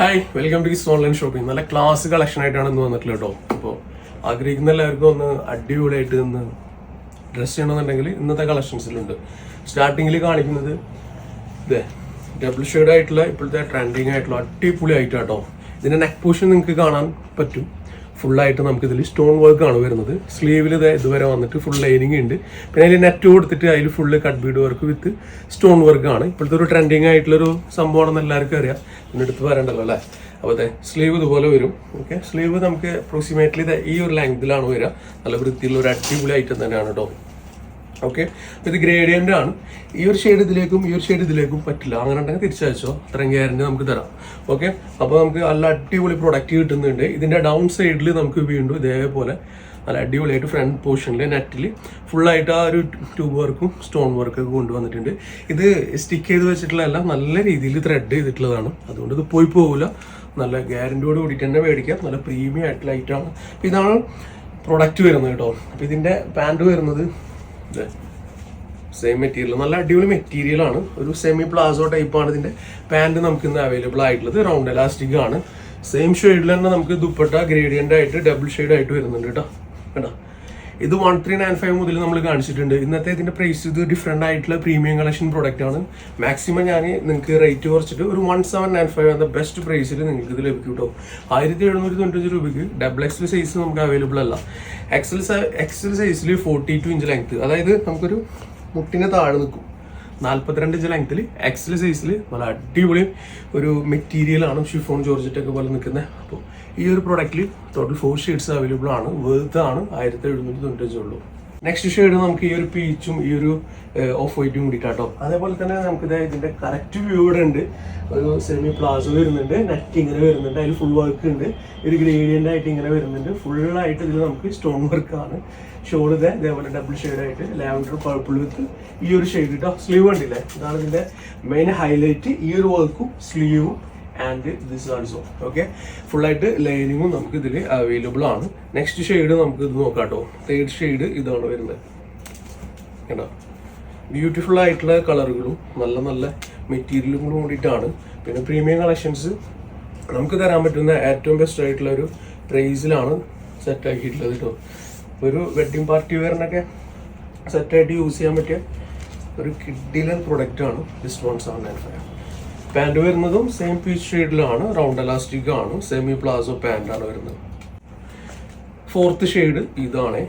Hi welcome to Ease online shopping നല്ല class collection ആയിട്ടാണ് ഇന്ന് വന്നിട്ടുള്ളത് കേട്ടോ. അപ്പോൾ ആഗ്രഹിക്കുന്ന എല്ലാവർക്കും ഒന്ന് അടിപൊളിയായിട്ട് ഇന്ന് ഡ്രസ്സ് ചെയ്യണമെന്നുണ്ടെങ്കിൽ ഇന്നത്തെ കളക്ഷൻസിലുണ്ട് സ്റ്റാർട്ടിങ്ങിൽ കാണിക്കുന്നത് ഇതേ ഡബിൾ ഷെയ്ഡ് ആയിട്ടുള്ള ഇപ്പോഴത്തെ ട്രെൻഡിങ് ആയിട്ടുള്ള അടിപൊളി ആയിട്ട് കേട്ടോ ഇതിന്റെ നെക്ക് പോഷൻ നിങ്ങൾക്ക് കാണാൻ പറ്റും. ഫുള്ളായിട്ട് നമുക്ക് ഇതിൽ സ്റ്റോൺ വർക്ക് ആണ് വരുന്നത്. സ്ലീവിൽ ഇത് ഇതുവരെ വന്നിട്ട് ഫുൾ ലൈനിങ് ഉണ്ട്. പിന്നെ അതിൽ നെറ്റ് കൊടുത്തിട്ട് അതിൽ full cut bead work with stone വർക്കാണ് ഇപ്പോഴത്തെ ഒരു ട്രെൻഡിങ് ആയിട്ടുള്ളൊരു സംഭവമാണെന്ന് എല്ലാവർക്കും അറിയാം. പിന്നെ എടുത്ത് പറയണ്ടല്ലോ അല്ലേ? അപ്പോൾ അതെ സ്ലീവ് ഇതുപോലെ വരും. ഓക്കെ സ്ലീവ് നമുക്ക് അപ്രോക്സിമേറ്റ്ലി ഈ ഒരു ലെങ്തിലാണ് വരിക. നല്ല വൃത്തിയുള്ള ഒരു അടിപൊളി ഐറ്റം തന്നെയാണ് കേട്ടോ ഓക്കെ ഇത് ഗ്രേഡിയന്റ് ആണ്. ഈ ഒരു ഷെയ്ഡ് ഇതിലേക്കും ഈ ഒരു ഷെയ്ഡ് ഇതിലേക്കും പറ്റില്ല. അങ്ങനെ ഉണ്ടെങ്കിൽ തിരിച്ചയച്ചോ. അത്രയും ഗ്യാരണ്ടി നമുക്ക് തരാം. ഓക്കെ അപ്പോൾ നമുക്ക് നല്ല അടിപൊളി പ്രൊഡക്റ്റ് കിട്ടുന്നുണ്ട്. ഇതിന്റെ ഡൗൺ സൈഡിൽ നമുക്ക് വീണ്ടും ഇതേപോലെ നല്ല അടിപൊളിയായിട്ട് ഫ്രണ്ട് പോർഷനിൽ നെറ്റിൽ ഫുള്ളായിട്ട് ആ ഒരു ട്യൂബ് വർക്കും സ്റ്റോൺ വർക്കും ഒക്കെ കൊണ്ടുവന്നിട്ടുണ്ട്. ഇത് സ്റ്റിക്ക് ചെയ്ത് വെച്ചിട്ടുള്ളതല്ല നല്ല രീതിയിൽ ത്രെഡ് ചെയ്തിട്ടുള്ളതാണ്. അതുകൊണ്ട് ഇത് പോയി പോകില്ല നല്ല ഗ്യാരണ്ടിയോട് കൂടിയിട്ട് തന്നെ മേടിക്കാം. നല്ല പ്രീമിയം ആയിട്ടുള്ള ഐറ്റമാണ് ഇതാണ് പ്രൊഡക്റ്റ് വരുന്നത് കേട്ടോ. അപ്പോൾ ഇതിന്റെ പാന്റ് വരുന്നത് സെയിം മെറ്റീരിയൽ നല്ല അടിപൊളി മെറ്റീരിയൽ ആണ്. ഒരു സെമി പ്ലാസോ ടൈപ്പ് ആണ് ഇതിന്റെ. പാന്റ് നമുക്ക് ഇന്ന് അവൈലബിൾ ആയിട്ടുള്ളത്. റൗണ്ട് എലാസ്റ്റിക് ആണ്. സെയിം ഷെയ്ഡിൽ തന്നെ നമുക്ക് ദുപ്പട്ട ഗ്രേഡിയന്റ് ആയിട്ട് ഡബിൾ ഷെയ്ഡ് ആയിട്ട് വരുന്നുണ്ട് കേട്ടോ. കേട്ടോ ഇത് വൺ ത്രീ നയൻ ഫൈവ് മുതൽ നമ്മൾ കാണിച്ചിട്ടുണ്ട്. ഇന്നത്തെ ഇതിന്റെ പ്രൈസ് ഇത് ഡിഫറെന്റ് ആയിട്ടുള്ള പ്രീമിയം കളക്ഷൻ പ്രോഡക്റ്റ് ആണ്. മാക്സിമം ഞാൻ നിങ്ങൾക്ക് റേറ്റ് കുറച്ചിട്ട് ഒരു വൺ സെവൻ നയൻ ഫൈവ് എന്ന ബെസ്റ്റ് പ്രൈസിൽ നിങ്ങൾക്ക് ഇത് ലഭിക്കും കേട്ടോ ആയിരത്തി എഴുന്നൂറ്റി തൊണ്ണൂറ്റഞ്ച് രൂപയ്ക്ക് ഡബിൾ എക്സൽ സൈസ് നമുക്ക് അവൈലബിൾ അല്ല. എക്സൽ എക്സൽ സൈസിൽ ഫോർട്ടി ടു ഇഞ്ച് ലെങ്ത് അതായത് നമുക്കൊരു മുട്ടിന് താഴെ നിൽക്കും. നാൽപ്പത്തിരണ്ട് ഇഞ്ച് ലെങ്ത്തിൽ എക്സൽ സൈസിൽ നല്ല അടിപൊളി ഒരു മെറ്റീരിയലാണ് ഷിഫോൺ ജോർജറ്റ് ഒക്കെ പോലെ നിൽക്കുന്നത് അപ്പോൾ ഈ ഒരു പ്രോഡക്റ്റിൽ ടോട്ടൽ ഫോർ ഷീറ്റ്സ് അവൈലബിൾ ആണ്. വേർത്ത് ആണ് ആയിരത്തി എഴുന്നൂറ്റി തൊണ്ണൂറ്റഞ്ച് ഉള്ളൂ. നെക്സ്റ്റ് ഷെയ്ഡ് നമുക്ക് ഈ ഒരു പീച്ചും ഈ ഒരു ഓഫ് വൈറ്റും കൂടി കേട്ടോ അതേപോലെ തന്നെ നമുക്ക് ഇതാ ഇതിന്റെ കറക്റ്റ് വ്യൂ ഇവിടെ ഉണ്ട്. ഒരു സെമി പ്ലാസോ വരുന്നുണ്ട്. നെറ്റ് ഇങ്ങനെ വരുന്നുണ്ട്. അതിൽ ഫുൾ വർക്ക് ഉണ്ട്. ഒരു ഗ്രേഡിയന്റ് ആയിട്ട് ഇങ്ങനെ വരുന്നുണ്ട്. ഫുൾ ആയിട്ട് ഇതിൽ നമുക്ക് സ്റ്റോൺ വർക്ക് ആണ്. ഷോൾ ഇതേ ഇതേപോലെ ഡബിൾ ഷെയ്ഡ് ആയിട്ട് ലാവൻഡർ പർപ്പിൾ വിത്ത് ഈ ഒരു ഷെയ്ഡ് കേട്ടോ സ്ലീവ് ഉണ്ടല്ലേ ഇതാണ് ഇതിന്റെ മെയിൻ ഹൈലൈറ്റ് ഈ ഒരു വർക്കും സ്ലീവും ആൻഡ് ദിസ് ആൾസോ ഓക്കെ ഫുള്ളായിട്ട് ലൈനിങ്ങും നമുക്ക് ഇതിൽ അവൈലബിൾ ആണ്. നെക്സ്റ്റ് ഷെയ്ഡ് നമുക്ക് ഇത് നോക്കാം കേട്ടോ. തേർഡ് ഷെയ്ഡ് ഇതാണ് വരുന്നത്. കേട്ടോ ബ്യൂട്ടിഫുൾ ആയിട്ടുള്ള കളറുകളും നല്ല നല്ല മെറ്റീരിയലും കൂടി കൂടിയിട്ടാണ്. പിന്നെ പ്രീമിയം കളക്ഷൻസ് നമുക്ക് തരാൻ പറ്റുന്ന ഏറ്റവും ബെസ്റ്റ് ആയിട്ടുള്ള ഒരു പ്രൈസിലാണ് സെറ്റ് ആക്കിയിട്ടുള്ളത് കേട്ടോ. ഒരു വെഡ്ഡിങ് പാർട്ടി വെയറിനൊക്കെ സെറ്റായിട്ട് യൂസ് ചെയ്യാൻ പറ്റിയ ഒരു കിഡിലൻ പ്രൊഡക്റ്റാണ് ആണ് ദിസ് പറയാം പാന്റ് വരുന്നതും സെയിം പീച്ച് ഷെയ്ഡിലാണ് റൗണ്ട് എലാസ്റ്റിക് ആണ് സെമി പ്ലാസോ ആണ് വരുന്നത്. ഫോർത്ത് ഷെയ്ഡ് ഇതാണ്.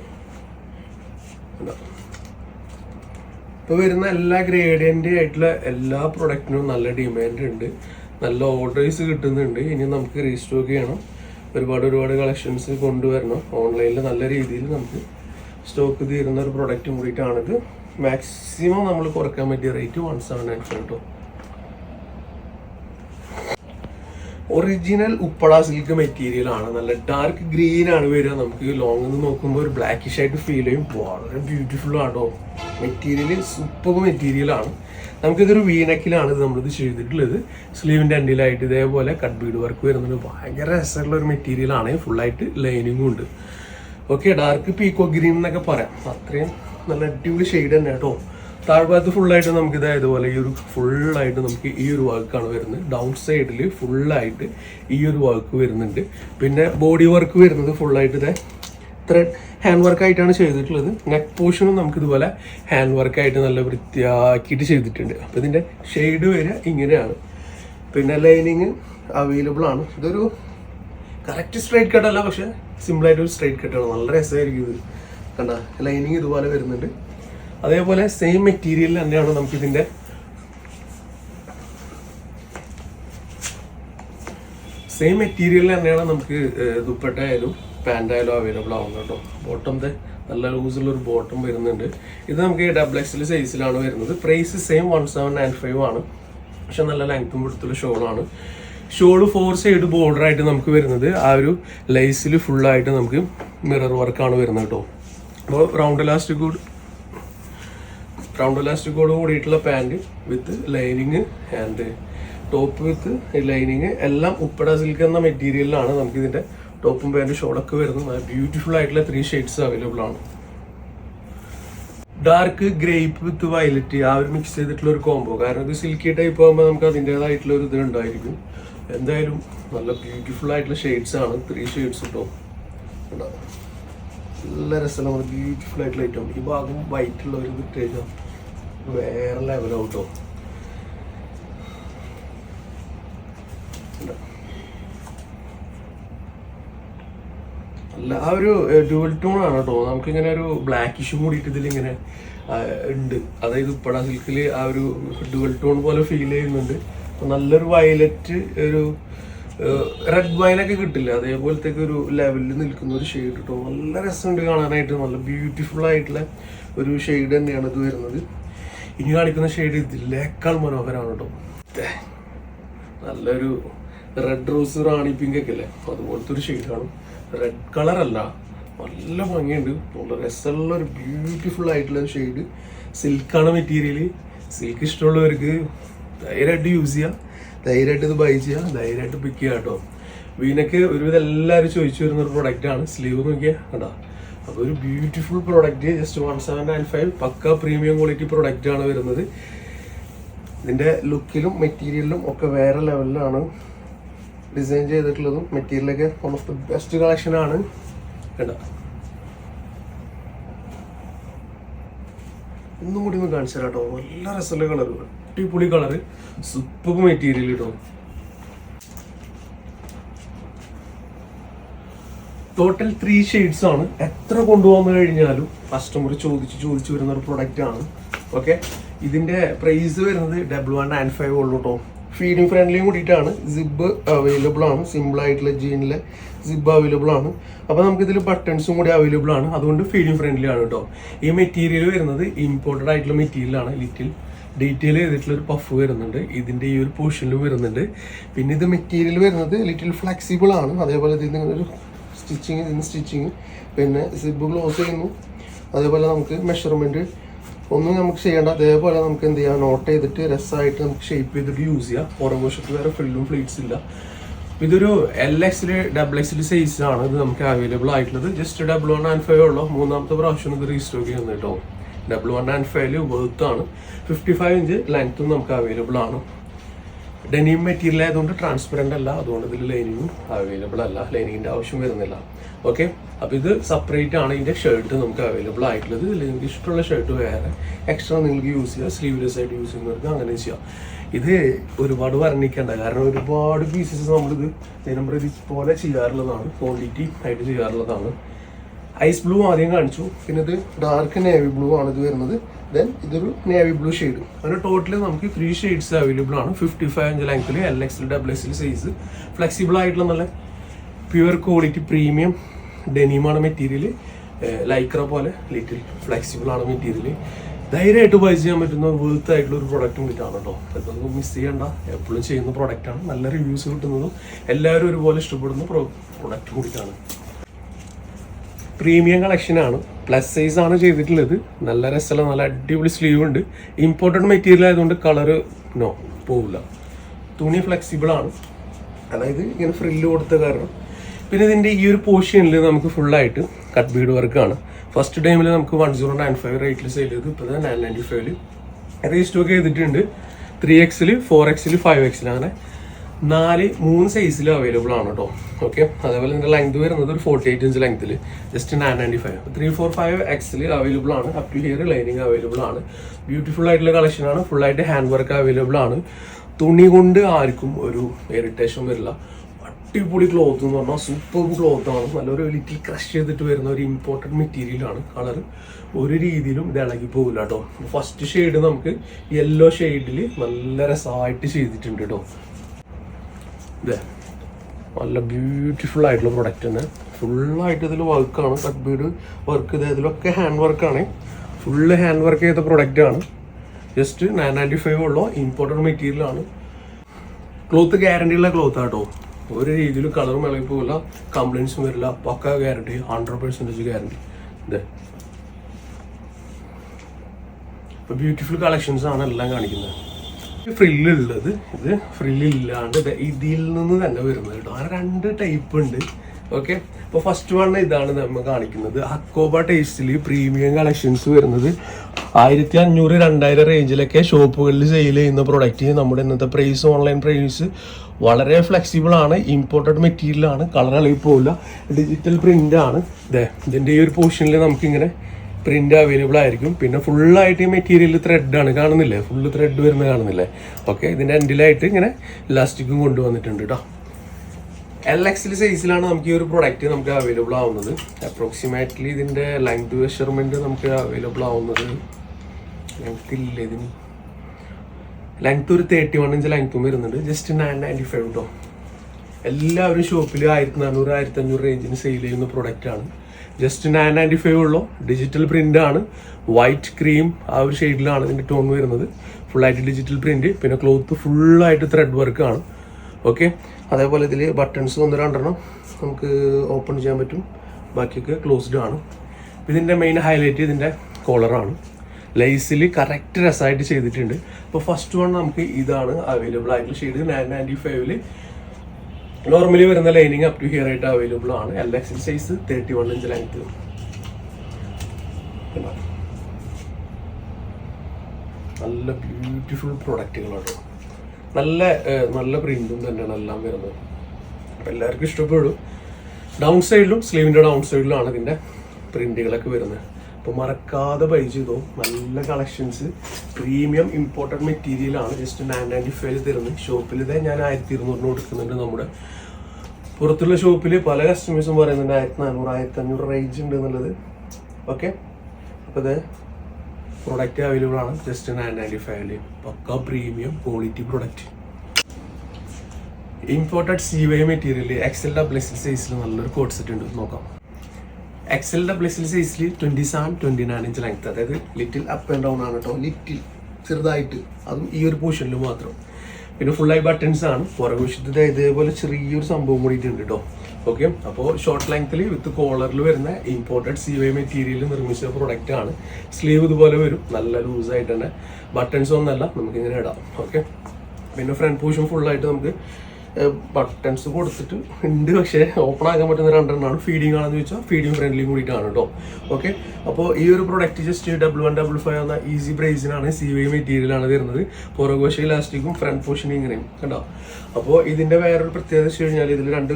ഇപ്പൊ വരുന്ന എല്ലാ ഗ്രേഡിയന്റ് ആയിട്ടുള്ള എല്ലാ പ്രൊഡക്റ്റിനും നല്ല ഡിമാൻഡ് ഉണ്ട്. നല്ല ഓർഡേഴ്സ് കിട്ടുന്നുണ്ട്. ഇനി നമുക്ക് റീസ്റ്റോക്ക് ചെയ്യണം. ഒരുപാട് ഒരുപാട് കളക്ഷൻസ് കൊണ്ടുവരണം. ഓൺലൈനിൽ നല്ല രീതിയിൽ നമുക്ക് സ്റ്റോക്ക് തീരുന്ന ഒരു പ്രൊഡക്റ്റും കൂടിയിട്ടാണിത്. മാക്സിമം നമ്മൾ കുറയ്ക്കാൻ പറ്റിയ rate one seven nine five കേട്ടോ ഒറിജിനൽ ഉപ്പള സിൽക്ക് മെറ്റീരിയൽ ആണ്. നല്ല ഡാർക്ക് ഗ്രീൻ ആണ് വരിക. നമുക്ക് ലോങ് നോക്കുമ്പോൾ ഒരു ബ്ലാക്കിഷ് ആയിട്ട് ഫീൽ ചെയ്യും. വളരെ ബ്യൂട്ടിഫുൾ ആണോ? മെറ്റീരിയൽ സൂപ്പർ മെറ്റീരിയൽ ആണ്. നമുക്കിതൊരു വീനക്കിലാണ് ഇത് നമ്മളിത് ചെയ്തിട്ടുള്ളത്. സ്ലീവിന്റെ അണ്ടിലായിട്ട് ഇതേപോലെ കട്ട് ബീഡ് വർക്ക് വരുന്നത് ഭയങ്കര രസമുള്ള ഒരു മെറ്റീരിയൽ ആണ്. ഫുള്ളായിട്ട് ലൈനിങ്ങും ഉണ്ട്. ഓക്കെ ഡാർക്ക് പീക്കോ ഗ്രീൻ എന്നൊക്കെ പറയാം. അത്രയും നല്ല അടിപൊളി ഷെയ്ഡ് തന്നെ കേട്ടോ താഴ്ഭാഗത്ത് ഫുള്ളായിട്ട് നമുക്ക് ഇത് ഇതുപോലെ ഈ ഒരു ഫുള്ളായിട്ട് നമുക്ക് ഈ ഒരു വർക്കാണ് വരുന്നത്. ഡൗൺ സൈഡിൽ ഫുള്ളായിട്ട് ഈ ഒരു വർക്ക് വരുന്നുണ്ട്. പിന്നെ ബോഡി വർക്ക് വരുന്നത് ഫുള്ളായിട്ട് ഇതേ ത്രെഡ് ഹാൻഡ് വർക്കായിട്ടാണ് ചെയ്തിട്ടുള്ളത്. നെക്ക് പോർഷനും നമുക്ക് ഇതുപോലെ ഹാൻഡ് വർക്കായിട്ട് നല്ല വൃത്തിയാക്കിയിട്ട് ചെയ്തിട്ടുണ്ട്. അപ്പോൾ ഇതിന്റെ ഷെയ്ഡ് വരിക ഇങ്ങനെയാണ്. പിന്നെ ലൈനിങ് അവൈലബിൾ ആണ്. ഇതൊരു കറക്റ്റ് സ്ട്രൈറ്റ് കട്ടല്ല പക്ഷെ സിമ്പിളായിട്ട് ഒരു സ്ട്രൈറ്റ് കട്ടാണ് നല്ല രസമായിരിക്കും ഇത്. കണ്ട? ലൈനിങ് ഇതുപോലെ വരുന്നുണ്ട്. അതേപോലെ സെയിം മെറ്റീരിയൽ തന്നെയാണ് നമുക്ക് ഇതിന്റെ സെയിം മെറ്റീരിയൽ തന്നെയാണ് നമുക്ക് ദുപ്പട്ട ആയാലും പാന്റ് ആയാലും അവൈലബിൾ ആവുന്നത് കേട്ടോ. ബോട്ടം നല്ല ലൂസുള്ള ഒരു ബോട്ടം വരുന്നുണ്ട്. ഇത് നമുക്ക് ഡബിൾ എക്സൽ സൈസിലാണ് വരുന്നത്. Price same one seven nine five ആണ്. പക്ഷെ നല്ല ലെങ്ത്തും കൊടുത്തുള്ള ഷോളാണ് ഷോൾ ഫോർ സൈഡ് ബോർഡർ ആയിട്ട് നമുക്ക് വരുന്നത്. ആ ഒരു ലൈസിൽ ഫുള്ളായിട്ട് നമുക്ക് മിറർ വർക്കാണ് വരുന്നത് കേട്ടോ. അപ്പോൾ റൗണ്ട് ഇലാസ്റ്റിക് റൗണ്ട് ഇലാസ്റ്റിക്കോട് കൂടിയിട്ടുള്ള pant with lining and top with lining എല്ലാം ഉപ്പട സിൽക്ക് എന്ന മെറ്റീരിയലിലാണ് നമുക്ക് ഇതിന്റെ ടോപ്പും പാന്റ് ഷോർട്ടൊക്കെ വരുന്നത്. ബ്യൂട്ടിഫുൾ ആയിട്ടുള്ള ത്രീ ഷെയ്ഡ്സ് അവൈലബിൾ ആണ്. ഡാർക്ക് ഗ്രേപ്പ് വിത്ത് വയലറ്റ് ആ ഒരു മിക്സ് ചെയ്തിട്ടുള്ള ഒരു കോംബോ കാരണം ഇത് സിൽക്കി ടൈപ്പ് ആകുമ്പോൾ നമുക്ക് അതിന്റെതായിട്ടുള്ള ഒരു ഇത് ഉണ്ടായിരിക്കും എന്തായാലും നല്ല ബ്യൂട്ടിഫുൾ ആയിട്ടുള്ള ഷെയ്ഡ്സ് ആണ്. ത്രീ ഷെയ്ഡ്സ് കേട്ടോ? നല്ല നല്ല ബ്യൂട്ടിഫുൾ ആയിട്ടുള്ള ഐറ്റം ഈ ഭാഗം വൈറ്റ് ഉള്ള ഒരു വിട്ടേജ് വേറെ ലെവലോട്ടോ? അല്ല ആ ഒരു ഡുവൽ ടൂൺ ആണ് കേട്ടോ. നമുക്ക് ഇങ്ങനെ ഒരു ബ്ലാക്കിഷും കൂടിയിട്ട് ഇതിൽ ഇങ്ങനെ ഉണ്ട്. അതായത് ഇപ്പഴ സിൽക്കിൽ ആ ഒരു ഡുവൽ ടൂൺ പോലെ ഫീൽ ചെയ്യുന്നുണ്ട്. നല്ലൊരു വയലറ്റ് ഒരു റെഡ് വൈനൊക്കെ കിട്ടില്ല? അതേപോലത്തെ ഒരു ലെവലിൽ നിൽക്കുന്ന ഒരു ഷെയ്ഡ് കേട്ടോ നല്ല രസമുണ്ട് കാണാനായിട്ട്. നല്ല ബ്യൂട്ടിഫുൾ ആയിട്ടുള്ള ഒരു ഷെയ്ഡ് തന്നെയാണ് ഇത് വരുന്നത്. ഇനി കാണിക്കുന്ന ഷെയ്ഡ് ഇതിലേക്കാൾ മനോഹരമാണ് കേട്ടോ. നല്ലൊരു റെഡ് റോസ് റാണി പിങ്ക് ഒക്കെ അല്ലേ അതുപോലത്തെ ഒരു ഷെയ്ഡ് കാണും. റെഡ് കളർ അല്ല നല്ല ഭംഗിയുണ്ട്. നല്ല രസമുള്ള ഒരു ബ്യൂട്ടിഫുൾ ആയിട്ടുള്ള ഒരു ഷെയ്ഡ് സിൽക്കാണ് മെറ്റീരിയൽ സിൽക്ക് ഇഷ്ടമുള്ളവർക്ക് ധൈര്യമായിട്ട് യൂസ് ചെയ്യാം. ധൈര്യമായിട്ട് ഇത് ബൈ ചെയ്യാം. ധൈര്യമായിട്ട് പിക്ക് ചെയ്യാം കേട്ടോ വീനൊക്കെ ഒരുവിധം എല്ലാവരും ചോദിച്ചു വരുന്ന ഒരു ആണ്. സ്ലീവ് നോക്കിയാൽ കണ്ടോ? ഒരു beautiful product just one seven nine five പക്ക പ്രീമിയം ക്വാളിറ്റി പ്രോഡക്റ്റ് ആണ് വരുന്നത്. ഇതിന്റെ ലുക്കിലും മെറ്റീരിയലിലും ഒക്കെ വേറെ ലെവലിലാണ് ഡിസൈൻ ചെയ്തിട്ടുള്ളതും മെറ്റീരിയലൊക്കെ വൺ ഓഫ് ദി ബെസ്റ്റ് കളക്ഷനാണ് കേട്ടോ ഒന്നും കൂടി ഒന്ന് കാണിച്ചു തരാം കേട്ടോ നല്ല രസമുള്ള കളർ അടിപൊളി കളർ സൂപ്പർ മെറ്റീരിയൽ കേട്ടോ ടോട്ടൽ ത്രീ ഷെയ്ഡ്സ് ആണ്. എത്ര കൊണ്ടുവന്നു കഴിഞ്ഞാലും കസ്റ്റമർ ചോദിച്ച് ചോദിച്ചു വരുന്ന ഒരു പ്രൊഡക്റ്റ് ആണ്. ഓക്കെ ഇതിന്റെ പ്രൈസ് വരുന്നത് ഡബിൾ വൺ നയൻ ഫൈവ് ഉള്ളൂ കേട്ടോ ഫീഡിങ് ഫ്രണ്ട്ലിയും കൂടിയിട്ടാണ്. സിബ് അവൈലബിൾ ആണ്. സിമ്പിൾ ആയിട്ടുള്ള ജീനിലെ സിബ് അവൈലബിൾ ആണ്. അപ്പോൾ നമുക്ക് ഇതിൽ ബട്ടൺസും കൂടി അവൈലബിൾ ആണ്. അതുകൊണ്ട് ഫീഡിങ് ഫ്രണ്ട്ലി ആണ് കേട്ടോ ഈ മെറ്റീരിയൽ വരുന്നത് ഇമ്പോർട്ടഡ് ആയിട്ടുള്ള മെറ്റീരിയൽ ആണ്. ലിറ്റിൽ ഡീറ്റെയിൽ ചെയ്തിട്ടുള്ള ഒരു പഫ് വരുന്നുണ്ട്. ഇതിന്റെ ഈ ഒരു പോർഷനിൽ വരുന്നുണ്ട്. പിന്നെ ഇത് മെറ്റീരിയൽ വരുന്നത് ലിറ്റിൽ ഫ്ലെക്സിബിൾ ആണ്. അതേപോലെ ഇതിന് ഒരു സ്റ്റിച്ചിങ് ഇൻ സ്റ്റിച്ചിങ് പിന്നെ സിബ് ക്ലോസ് ചെയ്യുന്നു. അതേപോലെ നമുക്ക് മെഷർമെന്റ് ഒന്നും നമുക്ക് ചെയ്യേണ്ട അതേപോലെ നമുക്ക് എന്ത് ചെയ്യാം? നോട്ട് ചെയ്തിട്ട് രസമായിട്ട് നമുക്ക് ഷേപ്പ് ചെയ്തിട്ട് യൂസ് ചെയ്യാം. പുറം വശത്ത് വേറെ ഫില്ലും ഫ്ലീറ്റ്സ് ഇല്ല. ഇതൊരു എൽ എക്സിൽ ഡബിൾ എക്സിൽ ആണ്. ഇത് നമുക്ക് അവൈലബിൾ ആയിട്ടുള്ളത്. Just double one and five ഉള്ളൂ. മൂന്നാമത്തെ പ്രാവശ്യം ഇത് റീസ്റ്റോക്ക് ചെയ്യുന്നത് കേട്ടോ ഡബിൾ വൺ ആൻഡ് ഫൈവിൽ വെർത്ത് ആണ്. ഫിഫ്റ്റി ഫൈവ് ഇഞ്ച് ലെങ്ത്തും നമുക്ക് അവൈലബിൾ ആണ്. ഡെനിം മെറ്റീരിയൽ ആയതുകൊണ്ട് ട്രാൻസ്പെറന്റ് അല്ല. അതുകൊണ്ട് ഇതിൽ ലൈനിങ്ങും അവൈലബിൾ അല്ല. ലൈനിങ്ങിന്റെ ആവശ്യം വരുന്നില്ല. ഓക്കെ അപ്പോൾ ഇത് സെപ്പറേറ്റ് ആണ് ഇതിന്റെ ഷർട്ട് നമുക്ക് അവൈലബിൾ ആയിട്ടുള്ളത്. ഇതിൽ നിങ്ങൾക്ക് ഇഷ്ടമുള്ള ഷർട്ട് വേറെ. എക്സ്ട്രാ നിങ്ങൾക്ക് യൂസ് ചെയ്യുക സ്ലീവ്ലെസ് ആയിട്ട് യൂസ് ചെയ്യുന്നവർക്ക് അങ്ങനെ ചെയ്യാം. ഇത് ഒരുപാട് വർണിക്കേണ്ട. കാരണം ഒരുപാട് പീസസ് നമ്മളിത് ദിനം പ്രതി പോലെ ചെയ്യാറുള്ളതാണ്. ക്വാണ്ടിറ്റി ആയിട്ട് ചെയ്യാറുള്ളതാണ്. ഐസ് ബ്ലൂ ആദ്യം കാണിച്ചു. പിന്നെ ഇത് ഡാർക്ക് നേവി ബ്ലൂ ആണ് ഇത് വരുന്നത്. ദെൻ ഇതൊരു നേവി ബ്ലൂ ഷെയ്ഡ് അങ്ങനെ ടോട്ടൽ നമുക്ക് ത്രീ ഷെയ്ഡ്സ് അവൈലബിൾ ആണ്. ഫിഫ്റ്റി ഫൈവ് ഇഞ്ച് ലെങ്ത്തിൽ എൽ എക്സിൽ ഡബിൾ എക്സിൽ സൈസ് ഫ്ലെക്സിബിൾ ആയിട്ടുള്ള നല്ല പ്യുവർ ക്വാളിറ്റി പ്രീമിയം ഡെനിമാണ് മെറ്റീരിയൽ ലൈക്ര പോലെ ലിറ്റിൽ ഫ്ലെക്സിബിൾ ആണ് മെറ്റീരിയൽ ധൈര്യമായിട്ട് ബൈ ചെയ്യാൻ പറ്റുന്ന വേർത്ത് ആയിട്ടുള്ള ഒരു പ്രൊഡക്റ്റും കിട്ടാണ് കേട്ടോ അതൊന്നും മിസ് ചെയ്യണ്ട. എപ്പോഴും ചെയ്യുന്ന പ്രൊഡക്റ്റാണ് നല്ല റിവ്യൂസ് കിട്ടുന്നതും എല്ലാവരും ഒരുപോലെ ഇഷ്ടപ്പെടുന്ന പ്രൊഡക്റ്റ് കൂടിയിട്ടാണ്. പ്രീമിയം കളക്ഷനാണ്. പ്ലസ് സൈസ് ആണ് ചെയ്തിട്ടുള്ളത്. നല്ല രസമുള്ള നല്ല അടിപൊളി സ്ലീവ് ഉണ്ട്. ഇമ്പോർട്ടന്റ് മെറ്റീരിയൽ ആയതുകൊണ്ട് കളറ് നോ പോവില്ല. തുണി ഫ്ലെക്സിബിൾ ആണ്. അതായത് ഇങ്ങനെ ഫ്രില്ല് കൊടുത്ത കാരണം. പിന്നെ ഇതിന്റെ ഈ ഒരു പോർഷനിൽ നമുക്ക് ഫുള്ളായിട്ട് കട്ട് ബീഡ് വർക്കാണ് ഫസ്റ്റ് ടൈമിൽ നമുക്ക് വൺ സീറോ നയൻ ഫൈവ് റേറ്റിൽ സെയിൽ ചെയ്തു ഇപ്പോൾ നയൻ നയന്റി ഫൈവിൽ റീസ്റ്റോക്ക് ചെയ്തിട്ടുണ്ട്. ത്രീ എക്സിൽ ഫോർ എക്സിൽ ഫൈവ് എക്സിൽ അങ്ങനെ നാല് മൂന്ന് സൈസിലും അവൈലബിൾ ആണ് കേട്ടോ ഓക്കെ അതേപോലെ ഇതിന്റെ ലെങ്ത് വരുന്നത് ഒരു ഫോർട്ടി എയ്റ്റ് ഇഞ്ച് ലെങ്ത്തിൽ just nine ninety five three four five എക്സിൽ അവൈലബിൾ ആണ്. Up to here lining available ആണ്. ബ്യൂട്ടിഫുൾ ആയിട്ടുള്ള ഫുൾ ആയിട്ട് ഹാൻഡ് വർക്ക് അവൈലബിൾ ആണ്. തുണി കൊണ്ട് ആർക്കും ഒരു ഇറിറ്റേഷൻ വരില്ല. അടിപൊളി ക്ലോത്ത് എന്ന് പറഞ്ഞാൽ സൂപ്പർ ആണ്. നല്ലൊരു ലിറ്റിൽ ക്രഷ് ചെയ്തിട്ട് വരുന്ന ഒരു ഇമ്പോർട്ടന്റ് മെറ്റീരിയൽ ആണ്. കളർ ഒരു രീതിയിലും ഇത് ഇളകി പോകില്ല കേട്ടോ ഫസ്റ്റ് ഷെയ്ഡ് നമുക്ക് യെല്ലോ ഷെയ്ഡിൽ നല്ല രസമായിട്ട് ചെയ്തിട്ടുണ്ട് കേട്ടോ ഇതേ നല്ല ബ്യൂട്ടിഫുൾ ആയിട്ടുള്ള പ്രൊഡക്റ്റ് തന്നെ. ഫുള്ളായിട്ട് ഇതിൽ വർക്കാണ് കട്ട് ബീഡ് വർക്ക് ഇത് ഇതിലൊക്കെ ഹാൻഡ് വർക്കാണ് ഫുള്ള് ഹാൻഡ് വർക്ക് ചെയ്ത പ്രൊഡക്റ്റ് ആണ്. ജസ്റ്റ് നയൻ നയന്റി ഫൈവ് ഉള്ള ഇമ്പോർട്ടന്റ് മെറ്റീരിയൽ ആണ്. ക്ലോത്ത് ഗ്യാരണ്ടി ഉള്ള ക്ലോത്ത് ആട്ടോ ഒരു രീതിയിലും കളറും ഇളകി പോകില്ല കംപ്ലൈൻസും വരില്ല. Pakka guarantee hundred percentage guarantee ഇതേ ബ്യൂട്ടിഫുൾ കളക്ഷൻസ് ആണ് എല്ലാം കാണിക്കുന്നത്. ഫ്രില്ല് ഉള്ളത് ഇത് ഫ്രില്ലില്ലാണ്ട് ഇതിൽ നിന്ന് തന്നെ വരുന്നത് കേട്ടോ. അങ്ങനെ രണ്ട് ടൈപ്പ് ഉണ്ട്. ഓക്കെ അപ്പോൾ ഫസ്റ്റ് വൺ ഇതാണ് നമ്മൾ കാണിക്കുന്നത്. അക്കോബ ടേസ്റ്റിൽ പ്രീമിയം കളക്ഷൻസ് വരുന്നത്. ആയിരത്തി അഞ്ഞൂറ് രണ്ടായിരം റേഞ്ചിലൊക്കെ ഷോപ്പുകളിൽ സെയിൽ ചെയ്യുന്ന പ്രൊഡക്റ്റ് നമ്മുടെ ഇന്നത്തെ പ്രൈസ് ഓൺലൈൻ പ്രൈസ് വളരെ ഫ്ലെക്സിബിൾ ആണ്. ഇമ്പോർട്ടഡ് മെറ്റീരിയൽ ആണ്. കളർ അളവിൽ ഡിജിറ്റൽ പ്രിന്റ് ആണ്. ഇതേ ഇതിന്റെ ഈ ഒരു പോർഷനിൽ നമുക്കിങ്ങനെ പ്രിന്റ് അവൈലബിൾ ആയിരിക്കും. പിന്നെ ഫുള്ളായിട്ട് ഈ മെറ്റീരിയൽ ത്രെഡ് ആണ് കാണുന്നില്ലേ? ഫുള്ള് ത്രെഡ് വരുന്ന കാണുന്നില്ലേ? ഓക്കെ ഇതിന്റെ എൻഡിലായിട്ട് ഇങ്ങനെ ഇലാസ്റ്റിക്കും കൊണ്ടുവന്നിട്ടുണ്ട് കേട്ടോ എൽ എക്സിൽ സൈസിലാണ് നമുക്ക് ഈ ഒരു പ്രൊഡക്റ്റ് നമുക്ക് അവൈലബിൾ ആവുന്നത്. അപ്രോക്സിമേറ്റ്ലി ഇതിന്റെ ലെങ്ത് മെഷർമെന്റ് നമുക്ക് അവൈലബിൾ ആവുന്നത് ലെങ്ത് ഇല്ല ഇതിന്? ലെങ്ത് ഒരു തേർട്ടി വൺ ഇഞ്ച് ലെങ്ത്തും വരുന്നുണ്ട്. ജസ്റ്റ് നയൻ നയന്റി ഫൈവ് കേട്ടോ എല്ലാവരും ഷോപ്പിൽ ആയിരത്തി നാനൂറ് ആയിരത്തി അഞ്ഞൂറ് റേഞ്ചിന് സെയിൽ ചെയ്യുന്ന പ്രൊഡക്റ്റ് ആണ്. ജസ്റ്റ് നയൻ നയന്റി ഫൈവ് ഉള്ളൂ. ഡിജിറ്റൽ പ്രിന്റ് ആണ്. വൈറ്റ് ക്രീം ആ ഒരു ഷെയ്ഡിലാണ് ഇതിന്റെ ടോൺ വരുന്നത്. ഫുൾ ഫുള്ളായിട്ട് ഡിജിറ്റൽ പ്രിന്റ് പിന്നെ ക്ലോത്ത് ഫുള്ളായിട്ട് ത്രെഡ് വർക്ക് ആണ്. ഓക്കെ അതേപോലെ ഇതിൽ ബട്ടൺസ് ഒന്ന് രണ്ടെണ്ണം നമുക്ക് ഓപ്പൺ ചെയ്യാൻ പറ്റും. ബാക്കിയൊക്കെ ക്ലോസ്ഡ് ആണ്. ഇതിന്റെ മെയിൻ ഹൈലൈറ്റ് ഇതിന്റെ കോളറാണ് ലൈസിൽ കറക്റ്റ് രസമായിട്ട് ചെയ്തിട്ടുണ്ട്. അപ്പോൾ ഫസ്റ്റ് വൺ നമുക്ക് ഇതാണ് അവൈലബിൾ ആയിട്ടുള്ള ഷെയ്ഡ് നയൻ നയന്റി ഫൈവിൽ നോർമലി വരുന്ന ലൈനിങ് അപ് ടു ഹിയർ ആയിട്ട് അവൈലബിൾ ആണ്. L X size thirty one inch length നല്ല ബ്യൂട്ടിഫുൾ പ്രൊഡക്റ്റുകളാണ് നല്ല നല്ല പ്രിന്റും തന്നെയാണ് എല്ലാം വരുന്നത്. അപ്പം എല്ലാവർക്കും ഇഷ്ടപ്പെടും. ഡൗൺ സൈഡിലും സ്ലീവിന്റെ ഡൗൺ സൈഡിലുമാണ് ഇതിന്റെ പ്രിന്റുകളൊക്കെ വരുന്നത്. അപ്പോൾ മറക്കാതെ ബൈ ചെയ്തോ. നല്ല കളക്ഷൻസ് പ്രീമിയം ഇമ്പോർട്ടന്റ് മെറ്റീരിയൽ ആണ് ജസ്റ്റ് നയൻ നയന്റി ഫൈവ് തരുന്നത്. ഷോപ്പിൽ ഇതേ ഞാൻ ആയിരത്തി ഇരുന്നൂറിന് കൊടുക്കുന്നുണ്ട് നമ്മുടെ. പുറത്തുള്ള ഷോപ്പിൽ പല കസ്റ്റമേഴ്സും പറയുന്നുണ്ട് ആയിരത്തി നാനൂറ് ആയിരത്തി അഞ്ഞൂറ് റേഞ്ച് ഉണ്ട് എന്നുള്ളത്. ഓക്കെ അപ്പോൾ ഇത് പ്രൊഡക്റ്റ് അവൈലബിൾ ആണ് ജസ്റ്റ് നയൻ നയന്റി ഫൈവിൽ pakka premium quality product imported C Y material XL double സൈസിൽ നല്ലൊരു കോഡ് സെറ്റ് ഉണ്ട്. നോക്കാം. എക്സൽ ഡബിൾ എക്സൽ സൈസിൽ twenty seven twenty nine inch length അതായത് ലിറ്റിൽ അപ്പ് ആൻഡ് ഡൗൺ ആണ് കേട്ടോ ലിറ്റിൽ ചെറുതായിട്ട്. അതും ഈ ഒരു പോർഷനിൽ മാത്രം. പിന്നെ ഫുള്ളായി ബട്ടൺസ് ആണ്. പുറകുവശത്ത് ഇതേപോലെ ചെറിയൊരു സംഭവം കൂടിയിട്ടുണ്ട് കേട്ടോ ഓക്കെ അപ്പോൾ ഷോർട്ട് ലെങ്ത്തിൽ വിത്ത് കോളറിൽ വരുന്ന ഇമ്പോർട്ടഡ് സി വൈ മെറ്റീരിയൽ നിർമ്മിച്ച പ്രൊഡക്റ്റ് ആണ്. സ്ലീവ് ഇതുപോലെ വരും. നല്ല ലൂസായിട്ട് തന്നെ. ബട്ടൺസ് ഒന്നല്ല. നമുക്കിങ്ങനെ ഇടാം. ഓക്കെ പിന്നെ ഫ്രണ്ട് പോർഷൻ ഫുള്ളായിട്ട് നമുക്ക് ബട്ടൺസ് കൊടുത്തിട്ട് ഉണ്ട് പക്ഷേ ഓപ്പൺ ആക്കാൻ പറ്റുന്ന രണ്ടെണ്ണമാണ് ഫീഡിംഗ് ആണെന്ന് ചോദിച്ചാൽ ഫീഡിംഗ് ഫ്രണ്ട്ലി കൂടിയിട്ടാണ് കേട്ടോ ഓക്കെ അപ്പോൾ ഈ ഒരു product just double one double five എന്ന ഈസി പ്രൈസിനാണ് സി വൈ മെറ്റീരിയൽ ആണ് തരുന്നത്. പുറകുവശ ഇലാസ്റ്റിക്കും ഫ്രണ്ട് പോർഷൻ ഇങ്ങനെയും കണ്ടോ? അപ്പോൾ ഇതിന്റെ വേറൊരു പ്രത്യേകത വെച്ച് കഴിഞ്ഞാൽ ഇതിൽ രണ്ട്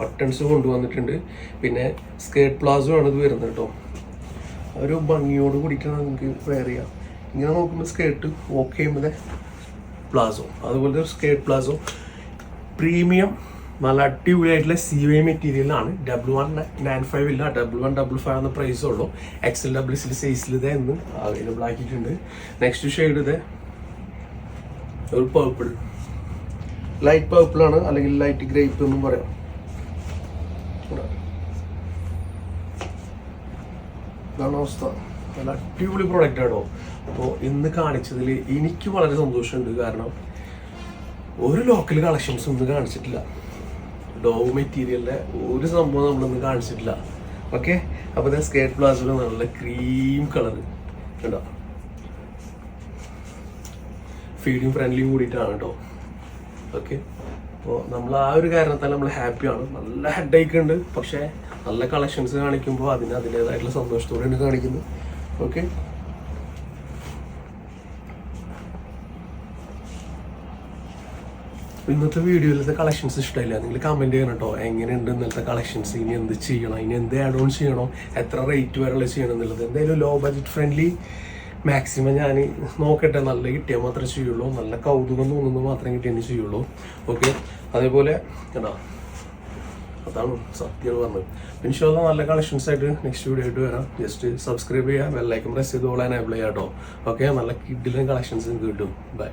ബട്ടൺസ് കൊണ്ടുവന്നിട്ടുണ്ട്. പിന്നെ സ്കേർട്ട് പ്ലാസോ ആണ് ഇത് വരുന്നത് കേട്ടോ ഒരു ഭംഗിയോട് കൂടിയിട്ടാണ് നമുക്ക് വെയർ ചെയ്യാം. ഇങ്ങനെ നോക്കുമ്പോൾ സ്കേർട്ട് ഓക്കെ ചെയ്യുമ്പോൾ പ്ലാസോ അതുപോലെ സ്കേർട്ട് പ്ലാസോ പ്രീമിയം നല്ല അടിപൊളിയായിട്ടുള്ള സി വൈ മെറ്റീരിയലാണ് ഡബിൾ വൺ നയൻ ഫൈവ് ഇല്ല. ഡബിൾ വൺ ഡബിൾ ഫൈവ് എന്ന പ്രൈസ് ഉള്ളൂ. എക്സൽ ഡബിൾ എക്സൽ സൈസിൽ ഇതേ ഇന്ന് അവൈലബിൾ ആക്കിയിട്ടുണ്ട്. നെക്സ്റ്റ് ഷെയ്ഡ് ഇത്. ഒരു പേർപ്പിൾ ലൈറ്റ് പേർപ്പിൾ ആണ്. അല്ലെങ്കിൽ ലൈറ്റ് ഗ്രേപ്പ് എന്നും പറയാം. ഇതാണ് അവസ്ഥ. നല്ല അടിപൊളി പ്രോഡക്റ്റ് ആണോ അപ്പോൾ ഇന്ന് കാണിച്ചതിൽ എനിക്ക് വളരെ സന്തോഷമുണ്ട്. കാരണം ഒരു ലോക്കൽ കളക്ഷൻസ് ഒന്നും കാണിച്ചിട്ടില്ല. ഡോവ് മെറ്റീരിയലിന്റെ ഒരു സംഭവം നമ്മളൊന്നും കാണിച്ചിട്ടില്ല. ഓക്കെ അപ്പോൾ ഇത് സ്കേർട്ട് നല്ല ക്രീം കളർ കേട്ടോ ഫീഡിങ് ഫ്രണ്ട്ലി കൂടിയിട്ടാണ് കേട്ടോ. ഓക്കെ അപ്പോൾ നമ്മൾ ആ ഒരു കാരണത്താൽ നമ്മൾ ഹാപ്പിയാണ് നല്ല ഹെഡേക്ക് ഉണ്ട്. പക്ഷേ നല്ല കളക്ഷൻസ് കാണിക്കുമ്പോൾ അതിന് അതിന്റെതായിട്ടുള്ള സന്തോഷത്തോടെയാണ് കാണിക്കുന്നത് ഓക്കെ ഇന്നത്തെ വീഡിയോയിലത്തെ കളക്ഷൻസ് ഇഷ്ടമില്ല. നിങ്ങൾ കമന്റ് ചെയ്യണം കേട്ടോ എങ്ങനെയുണ്ട് ഇന്നത്തെ കളക്ഷൻസ് ഇനി എന്ത് ചെയ്യണം? ഇനി എന്ത് ആഡ് ഓൺ ചെയ്യണോ? എത്ര റേറ്റ് വരെയുള്ള ചെയ്യണം എന്നുള്ളത്? എന്തായാലും ലോ ബഡ്ജറ്റ് ഫ്രണ്ട്ലി മാക്സിമം ഞാൻ നോക്കട്ടെ. നല്ല കിട്ടിയാൽ മാത്രമേ ചെയ്യുള്ളൂ. നല്ല കൗതുകം തോന്നുന്നത് മാത്രമേ കിട്ടിയെന്ന് ചെയ്യുള്ളൂ. ഓക്കെ അതേപോലെ കേട്ടോ അതാണ് സത്യം പറഞ്ഞത്. ഇൻഷാല്ല നല്ല കളക്ഷൻസ് ആയിട്ട് നെക്സ്റ്റ് വീഡിയോ ആയിട്ട് വരാം. ജസ്റ്റ് സബ്സ്ക്രൈബ് ചെയ്യുക ബെല്ലൈക്കൻ പ്രസ് ചെയ്ത് ഓൾ എനേബിൾ ചെയ്യാം കേട്ടോ ഓക്കെ നല്ല കിഡിലും കളക്ഷൻസും കിട്ടും. ബൈ